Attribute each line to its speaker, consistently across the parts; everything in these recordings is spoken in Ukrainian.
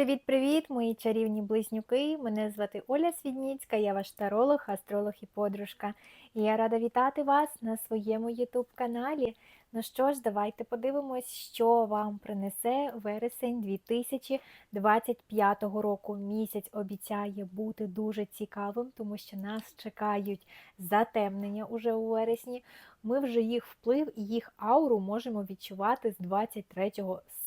Speaker 1: Привіт-привіт, мої чарівні близнюки! Мене звати Оля Свідніцька, я ваш таролог, астролог і подружка. І я рада вітати вас на своєму YouTube каналі. Ну що ж, давайте подивимось, що вам принесе вересень 2025 року. Місяць обіцяє бути дуже цікавим, тому що нас чекають затемнення уже у вересні. Ми вже їх вплив і їх ауру можемо відчувати з 23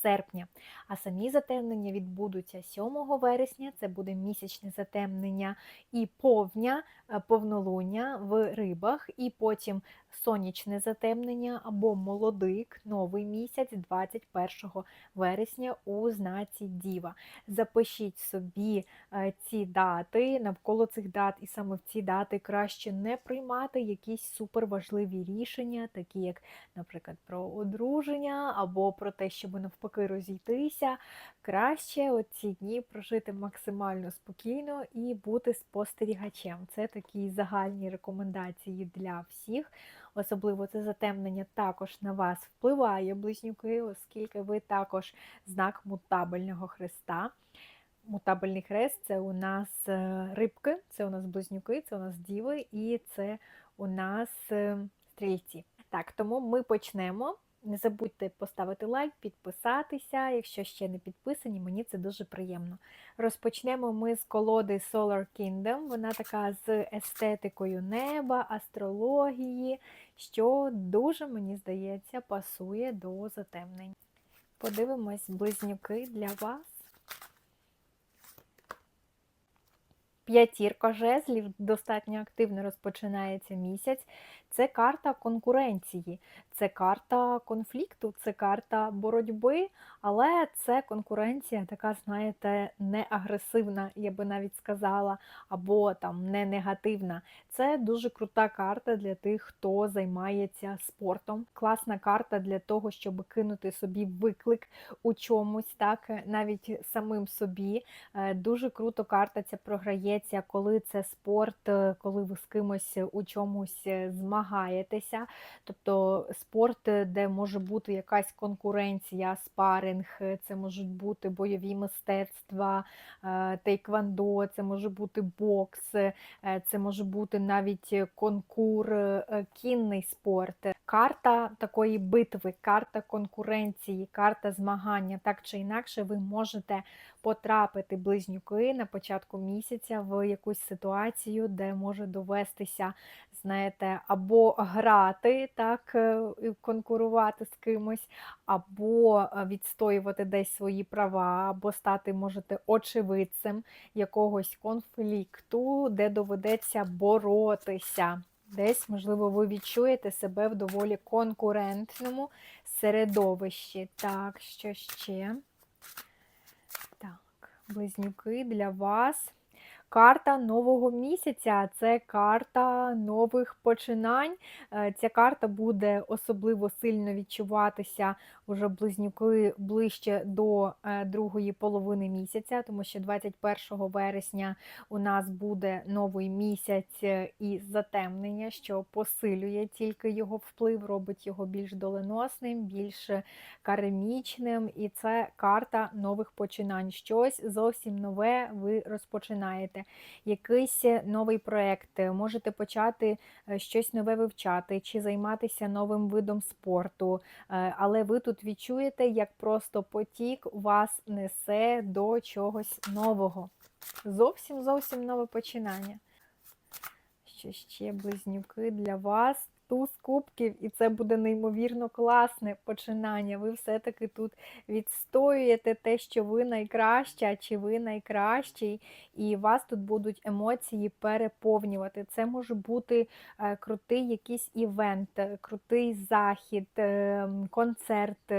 Speaker 1: серпня. А самі затемнення відбудуться 7 вересня, це буде місячне затемнення і повня, е, повнолуння в рибах, і потім сонячне затемнення або молодик, новий місяць 21 вересня у знаці Діва. Запишіть собі е, ці дати, навколо цих дат, і саме в ці дати краще не приймати якісь суперважливі рішення, такі як, наприклад, про одруження або про те, щоб навпаки розійтися. Краще оці дні прожити максимально спокійно і бути спостерігачем. Це такі загальні рекомендації для всіх. Особливо це затемнення також на вас впливає, близнюки, оскільки ви також знак мутабельного хреста. Мутабельний хрест це у нас е, рибки, це у нас близнюки, це у нас діви і це у нас е, стрільці. Так, тому ми почнемо. Не забудьте поставити лайк, підписатися, якщо ще не підписані, мені це дуже приємно. Розпочнемо ми з колоди Solar Kingdom. Вона така з естетикою неба, астрології, що дуже, мені здається, пасує до затемнень. Подивимось близнюки для вас. П'ятірка жезлів достатньо активно розпочинається місяць. Це карта конкуренції, це карта конфлікту, це карта боротьби, але це конкуренція така, знаєте, не агресивна, я би навіть сказала, або там не негативна. Це дуже крута карта для тих, хто займається спортом. Класна карта для того, щоб кинути собі виклик у чомусь, так, навіть самим собі. Е, дуже круто карта ця програється, коли це спорт, е, коли ви з кимось у чомусь змагаєтеся змагаєтеся, тобто спорт, де може бути якась конкуренція, спаринг, це можуть бути бойові мистецтва, е, тейквандо, це може бути бокс, е, це може бути навіть конкур, е, кінний спорт. Карта такої битви, карта конкуренції, карта змагання, так чи інакше, ви можете потрапити близнюки на початку місяця в якусь ситуацію, де може довестися, знаєте, або грати, так, е, конкурувати з кимось, або е, відстоювати десь свої права, або стати можете очевидцем якогось конфлікту, де доведеться боротися. Десь, можливо, ви відчуєте себе в доволі конкурентному середовищі. Так, що ще? Так, близнюки для вас. Карта нового місяця це карта нових починань. Е, ця карта буде особливо сильно відчуватися уже близнюки ближче до е, другої половини місяця, тому що 21 вересня у нас буде новий місяць е, і затемнення, що посилює тільки його вплив, робить його більш доленосним, більш каремічним. І це карта нових починань. Щось зовсім нове ви розпочинаєте якийсь новий проєкт, можете почати е, щось нове вивчати чи займатися новим видом спорту, е, але ви тут відчуєте, як просто потік вас несе до чогось нового. Зовсім зовсім нове починання. Ще близнюки для вас? Туз кубків, і це буде неймовірно класне починання. Ви все-таки тут відстоюєте те, що ви найкраща, чи ви найкращий, і вас тут будуть емоції переповнювати. Це може бути е, крутий якийсь івент, е, крутий захід, е, концерт,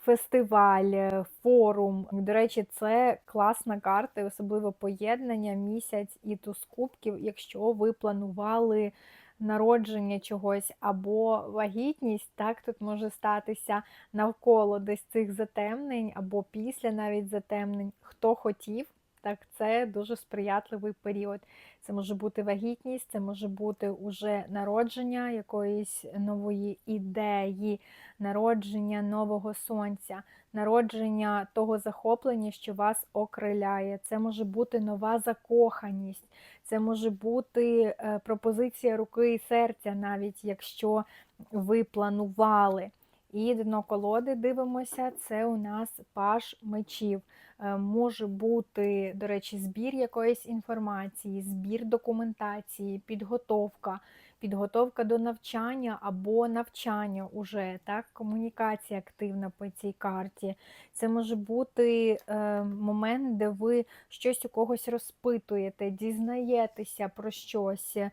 Speaker 1: фестиваль, форум. До речі, це класна карта, особливо поєднання місяць і туз кубків, якщо ви планували народження чогось або вагітність, так тут може статися навколо десь цих затемнень, або після навіть затемнень, хто хотів. Так, це дуже сприятливий період. Це може бути вагітність, це може бути уже народження якоїсь нової ідеї, народження нового сонця. народження того захоплення, що вас окриляє. Це може бути нова закоханість, це може бути е, пропозиція руки і серця, навіть якщо ви планували. І дно колоди дивимося, це у нас паш мечів. Е, Може бути, до речі, збір якоїсь інформації, збір документації, підготовка, підготовка до навчання або навчання уже, так, комунікація активна по цій карті. Це може бути е, момент, де ви щось у когось розпитуєте, дізнаєтеся про щось, е,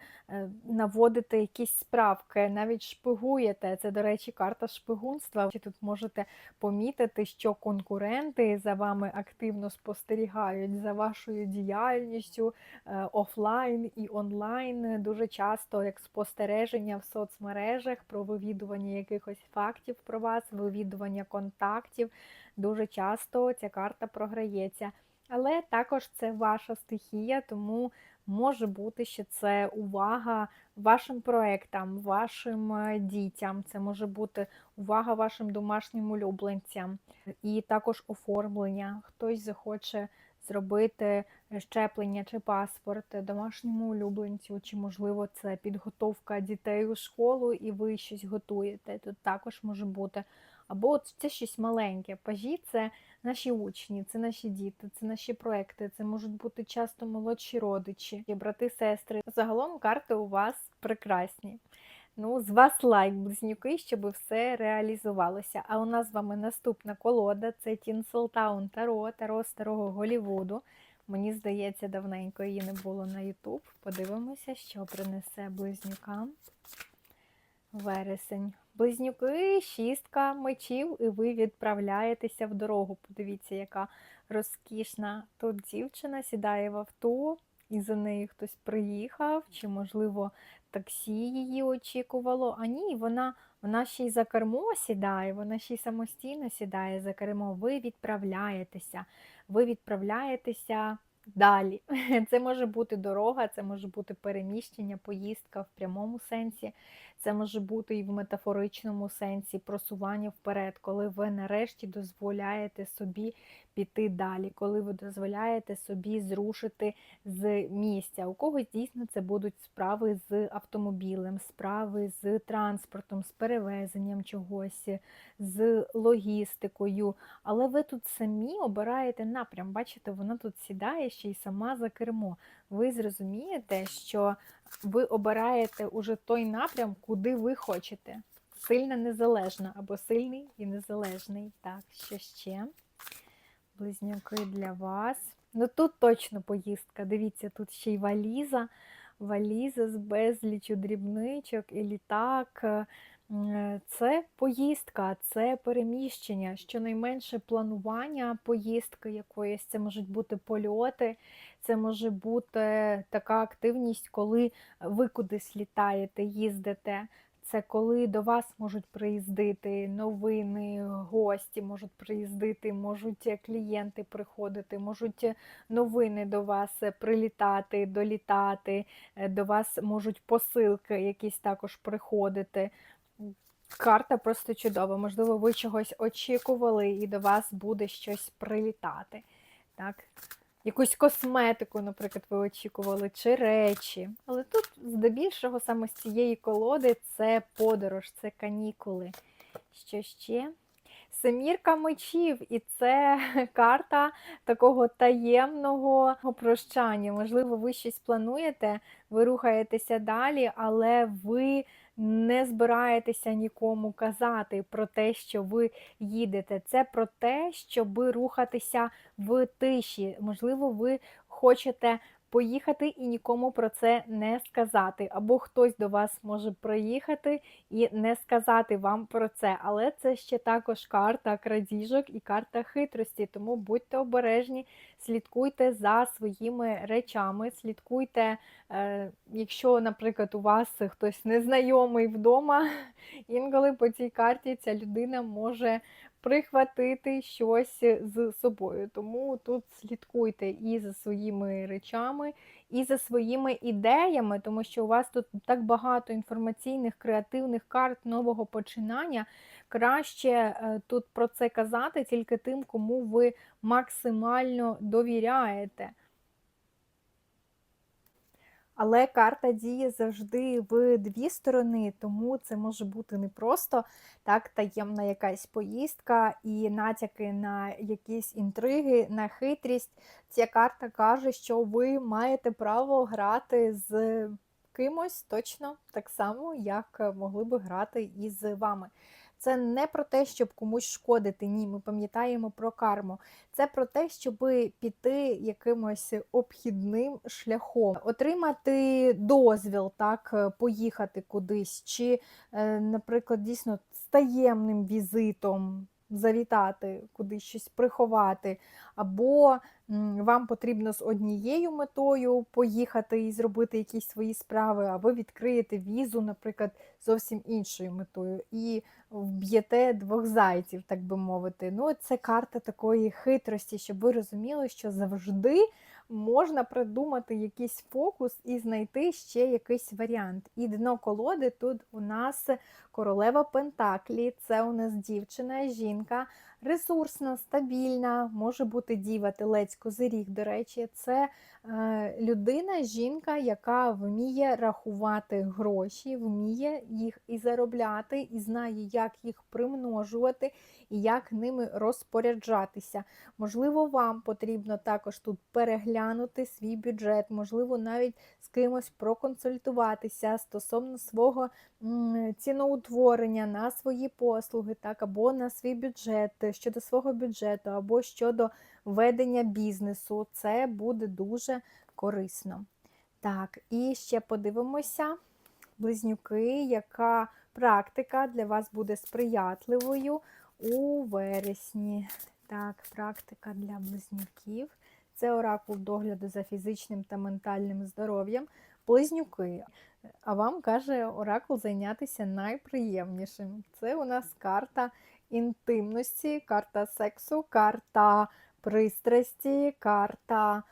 Speaker 1: наводите якісь справки, навіть шпигуєте. Це, до речі, карта шпигунства. Тут можете помітити, що конкуренти за вами активно спостерігають за вашою діяльністю е, офлайн і онлайн. Дуже часто як спостереження в соцмережах про вивідування якихось фактів про вас, вивідування контактів. Дуже часто ця карта програється. Але також це ваша стихія, тому може бути, що це увага вашим проектам, вашим е, дітям, це може бути увага вашим домашнім улюбленцям, і також оформлення. Хтось захоче зробити щеплення чи паспорт домашньому улюбленцю, чи, можливо, це підготовка дітей у школу, і ви щось готуєте. Тут також може бути. Або от це щось маленьке. Пажі це наші учні, це наші діти, це наші проекти, це можуть бути часто молодші родичі, брати, сестри. Загалом карти у вас прекрасні. Ну, з вас лайк, близнюки, щоб все реалізувалося. А у нас з вами наступна колода це Tinseltown Таро, Таро старого Голівуду. Мені здається, давненько її не було на YouTube. Подивимося, що принесе близнюкам вересень. Близнюки, шістка мечів, і ви відправляєтеся в дорогу. Подивіться, яка розкішна тут дівчина сідає в авто, і за нею хтось приїхав, чи, можливо, таксі її очікувало. А ні, вона, вона ще й за кермо сідає, вона ще й самостійно сідає за кермо. Ви відправляєтеся, ви відправляєтеся далі. Це може бути дорога, це може бути переміщення, поїздка в прямому сенсі, це може бути і в метафоричному сенсі просування вперед, коли ви нарешті дозволяєте собі піти далі, коли ви дозволяєте собі зрушити з місця. У когось дійсно це будуть справи з автомобілем, справи з транспортом, з перевезенням чогось, з логістикою. Але ви тут самі обираєте напрям. Бачите, вона тут сідає ще й сама за кермо. Ви зрозумієте, що ви обираєте уже той напрям, куди ви хочете. Сильна незалежна або сильний і незалежний. Так, що ще? Близнюки для вас. Ну тут точно поїздка. Дивіться, тут ще й валіза, валіза з безлічю дрібничок і літак. Е, Це поїздка, це переміщення, щонайменше планування поїздки якоїсь, це можуть бути польоти, це може бути така активність, коли ви кудись літаєте, їздите. Це коли до вас можуть приїздити новини, гості можуть приїздити, можуть клієнти приходити, можуть новини до вас прилітати, долітати, е, до вас можуть посилки якісь також приходити. Карта просто чудова. Можливо, ви чогось очікували, і до вас буде щось прилітати. Так? Якусь косметику, наприклад, ви очікували, чи речі. Але тут, здебільшого, саме з цієї колоди це подорож, це канікули. Що ще? Семірка мечів, і це карта такого таємного прощання. Можливо, ви щось плануєте, ви рухаєтеся далі, але ви не збираєтеся нікому казати про те, що ви їдете. Це про те, щоб рухатися в тиші. Можливо, ви хочете поїхати і нікому про це не сказати. Або хтось до вас може приїхати і не сказати вам про це. Але це ще також карта крадіжок і карта хитрості. Тому будьте обережні, слідкуйте за своїми речами, слідкуйте, е, якщо, наприклад, у вас хтось незнайомий вдома, інколи по цій карті ця людина може прихватити щось з собою. Тому тут слідкуйте і за своїми речами, і за своїми ідеями, тому що у вас тут так багато інформаційних, креативних карт нового починання. Краще е, тут про це казати тільки тим, кому ви максимально довіряєте. Але карта діє завжди в дві сторони, тому це може бути не просто так таємна якась поїздка і натяки на якісь інтриги, на хитрість. Ця карта каже, що ви маєте право грати з кимось точно так само, як могли би грати із вами. Це не про те, щоб комусь шкодити. Ні, ми пам'ятаємо про карму. Це про те, щоб піти якимось обхідним шляхом, отримати дозвіл, так, поїхати кудись, чи, е, наприклад, дійсно з таємним візитом. Завітати, кудись щось приховати, або вам потрібно з однією метою поїхати і зробити якісь свої справи, а ви відкриєте візу, наприклад, зовсім іншою метою, і вб'єте двох зайців, так би мовити. Ну, це карта такої хитрості, щоб ви розуміли, що завжди можна придумати якийсь фокус і знайти ще якийсь варіант. І дно колоди тут у нас королева Пентаклі, це у нас дівчина, жінка ресурсна, стабільна, може бути діва, телець, козиріг, до речі, це е, людина, жінка, яка вміє рахувати гроші, вміє їх і заробляти, і знає, як їх примножувати і як ними розпоряджатися. Можливо, вам потрібно також тут переглянути свій бюджет, можливо, навіть з кимось проконсультуватися стосовно свого ціноутворення на свої послуги, так, або на свій бюджет, щодо свого бюджету, або щодо ведення бізнесу. Це буде дуже корисно. Так, і ще подивимося, близнюки, яка практика для вас буде сприятливою у вересні. Так, практика для близнюків. Це оракул догляду за фізичним та ментальним здоров'ям. Близнюки. А вам каже оракул зайнятися найприємнішим. Це у нас карта інтимності, карта сексу, карта пристрасті, карта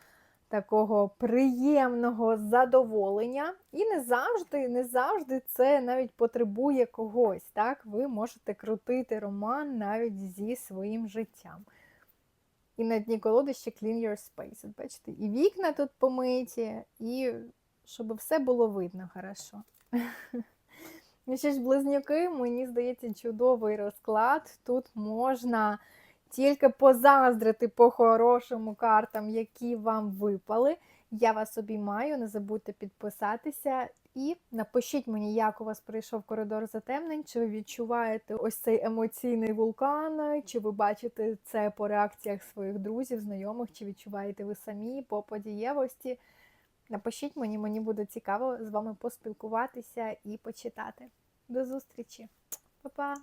Speaker 1: такого приємного задоволення. І не завжди, не завжди це навіть потребує когось. Так? Ви можете крутити роман навіть зі своїм життям. І на дні колоди ще clean your space. Бачите, і вікна тут помиті, і щоб все було видно хорошо. Ну ж, близнюки, мені здається, чудовий розклад. Тут можна тільки позаздрити по хорошому картам, які вам випали. Я вас обіймаю, не забудьте підписатися і напишіть мені, як у вас прийшов коридор затемнень, чи ви відчуваєте ось цей емоційний вулкан, чи ви бачите це по реакціях своїх друзів, знайомих, чи відчуваєте ви самі по подієвості. Напишіть мені, мені буде цікаво з вами поспілкуватися і почитати. До зустрічі, Па-па!